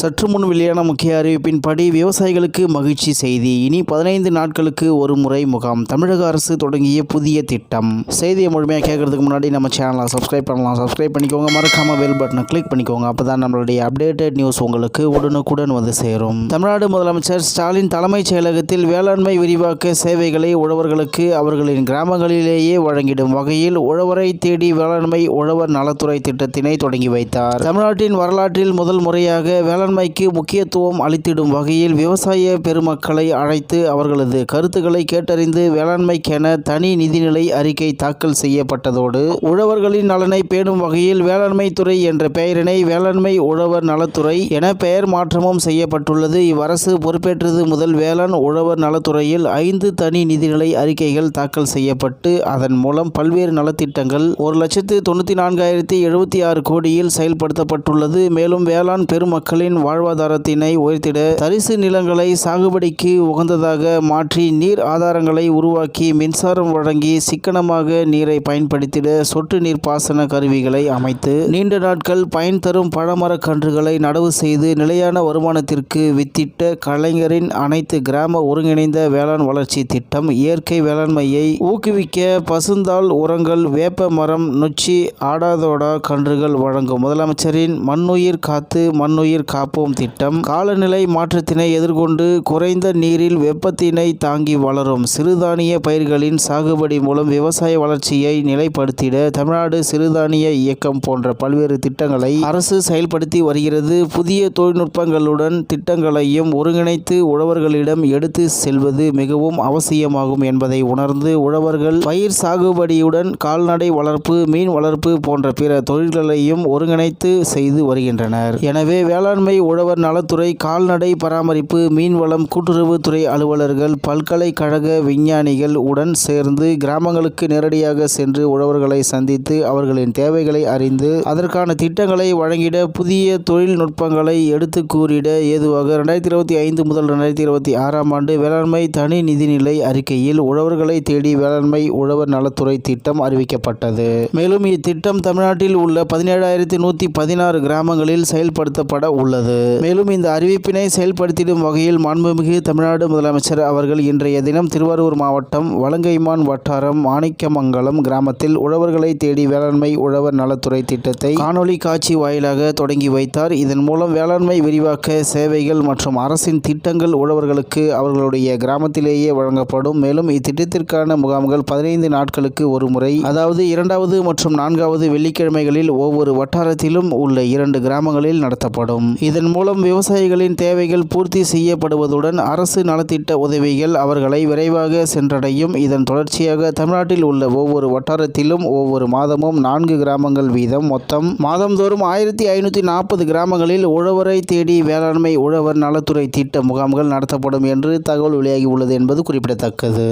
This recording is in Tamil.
சற்று முன் வெளியான முக்கிய அறிவிப்பின்படி விவசாயிகளுக்கு மகிழ்ச்சி செய்தி. இனி பதினைந்து நாட்களுக்கு ஒரு முறை முகாம். தமிழக அரசு தொடங்கிய புதிய திட்டம். செய்தியை முழுமையாக கேட்கறதுக்கு முன்னாடி நம்ம சேனலை சப்ஸ்கிரைப் பண்ணலாம். சப்ஸ்கிரைப் பண்ணிக்கோங்க. மறக்காம பெல் பட்டனை கிளிக் பண்ணிக்கோங்க. அப்போ தான் நம்மளுடைய அப்டேட்டட் நியூஸ் உங்களுக்கு உடனுக்குடன் வந்து சேரும். தமிழ்நாடு முதலமைச்சர் ஸ்டாலின் தலைமைச் செயலகத்தில் வேளாண்மை விரிவாக்க சேவைகளை உழவர்களுக்கு அவர்களின் கிராமங்களிலேயே வழங்கிடும் வகையில் உழவரை தேடி வேளாண்மை உழவர் நலத்துறை திட்டத்தினை தொடங்கி வைத்தார். தமிழ்நாட்டின் வரலாற்றில் முதல் முறையாக வேளாண்மைக்கு முக்கியத்துவம் அளித்திடும் வகையில் விவசாய பெருமக்களை அழைத்து அவர்களது கருத்துக்களை கேட்டறிந்து வேளாண்மைக்கென தனி நிதிநிலை அறிக்கை தாக்கல் செய்யப்பட்டதோடு உழவர்களின் நலனை பேணும் வகையில் வேளாண்மை துறை என்ற பெயரினை வேளாண்மை உழவர் நலத்துறை என பெயர் மாற்றமும் செய்யப்பட்டுள்ளது. இவ்வரசு பொறுப்பேற்றது முதல் வேளாண் உழவர் நலத்துறையில் ஐந்து தனி நிதிநிலை அறிக்கைகள் தாக்கல் செய்யப்பட்டு அதன் மூலம் பல்வேறு நலத்திட்டங்கள் ஒரு லட்சத்து தொண்ணூற்றி நான்காயிரத்தி எழுபத்தி ஆறு கோடியில் செயல்படுத்தப்பட்டுள்ளது. மேலும் வேளாண் பெருமக்களின் வாழ்வாதாரத்தினை உயர்த்திட தரிசு நிலங்களை சாகுபடிக்கு உகந்ததாக மாற்றி நீர் ஆதாரங்களை உருவாக்கி மின்சாரம் வழங்கி சிக்கனமாக நீரை பயன்படுத்திட சொட்டு நீர் பாசன கருவிகளை அமைத்து நீண்ட நாட்கள் பயன் தரும் பழமரக் கன்றுகளை நடவு செய்து நிலையான வருமானத்திற்கு வித்திட்ட கலைஞரின் அனைத்து கிராம ஒருங்கிணைந்த வேளாண் வளர்ச்சி திட்டம் இயற்கை வேளாண்மையை ஊக்குவிக்க பசுந்தாள் உரங்கள் வேப்ப மரம் நொச்சி ஆடாதோடா கன்றுகள் வழங்கும். முதலமைச்சரின் மண்ணுயிர் காத்து மண்ணுயிர் காப்பு காப்போம் திட்டம் காலநிலை மாற்றத்தினை எதிர்கொண்டு குறைந்த நீரில் வெப்பத்தினை தாங்கி வளரும் சிறுதானிய பயிர்களின் சாகுபடி மூலம் விவசாய வளர்ச்சியை நிலைப்படுத்திட தமிழ்நாடு சிறுதானிய இயக்கம் போன்ற பல்வேறு திட்டங்களை அரசு செயல்படுத்தி வருகிறது. புதிய தொழில்நுட்பங்களுடன் திட்டங்களையும் ஒருங்கிணைத்து உழவர்களிடம் எடுத்து செல்வது மிகவும் அவசியமாகும் என்பதை உணர்ந்து உழவர்கள் பயிர் சாகுபடியுடன் கால்நடை வளர்ப்பு மீன் வளர்ப்பு போன்ற பிற தொழில்களையும் ஒருங்கிணைத்து செய்து வருகின்றனர். எனவே வேளாண்மை உழவர் நலத்துறை கால்நடை பராமரிப்பு மீன்வளம் கூட்டுறவுத்துறை அலுவலர்கள் பல்கலைக்கழக விஞ்ஞானிகள் உடன் சேர்ந்து கிராமங்களுக்கு நேரடியாக சென்று உழவர்களை சந்தித்து அவர்களின் தேவைகளை அறிந்து அதற்கான திட்டங்களை வழங்கிட புதிய தொழில்நுட்பங்களை எடுத்து கூறிட ஏதுவாக ரெண்டாயிரத்தி இருபத்தி ஐந்து முதல் ரெண்டாயிரத்தி இருபத்தி ஆறாம் ஆண்டு வேளாண்மை தனி நிதிநிலை அறிக்கையில் உழவர்களை தேடி வேளாண்மை உழவர் நலத்துறை திட்டம் அறிவிக்கப்பட்டது. மேலும் இத்திட்டம் தமிழ்நாட்டில் உள்ள பதினேழாயிரத்தி நூற்றி பதினாறு கிராமங்களில் செயல்படுத்தப்பட உள்ளது. மேலும் இந்த அறிவிப்பினை செயல்படுத்திடும் வகையில் மாண்புமிகு தமிழ்நாடு முதலமைச்சர் அவர்கள் இன்றைய தினம் திருவாரூர் மாவட்டம் வலங்கைமான் வட்டாரம் மாணிக்கமங்கலம் கிராமத்தில் உழவர்களை தேடி வேளாண்மை உழவர் நலத்துறை திட்டத்தை காணொலி காட்சி வாயிலாக தொடங்கி வைத்தார். இதன் மூலம் வேளாண்மை விரிவாக்க சேவைகள் மற்றும் அரசின் திட்டங்கள் உழவர்களுக்கு அவர்களுடைய கிராமத்திலேயே வழங்கப்படும். மேலும் இத்திட்டத்திற்கான முகாம்கள் பதினைந்து நாட்களுக்கு ஒரு முறை அதாவது இரண்டாவது மற்றும் நான்காவது வெள்ளிக்கிழமைகளில் ஒவ்வொரு வட்டாரத்திலும் உள்ள இரண்டு கிராமங்களில் நடத்தப்படும். இதன் மூலம் விவசாயிகளின் தேவைகள் பூர்த்தி செய்யப்படுவதுடன் அரசு நலத்திட்ட உதவிகள் அவர்களை விரைவாக சென்றடையும். இதன் தொடர்ச்சியாக தமிழ்நாட்டில் உள்ள ஒவ்வொரு வட்டாரத்திலும் ஒவ்வொரு மாதமும் நான்கு கிராமங்கள் வீதம். மொத்தம் மாதந்தோறும் ஆயிரத்தி ஐநூற்றி நாற்பது கிராமங்களில் உழவரை தேடி வேளாண்மை உழவர் நலத்துறை திட்ட முகாம்கள் நடத்தப்படும் என்று தகவல் வெளியாகி உள்ளது என்பது குறிப்பிடத்தக்கது.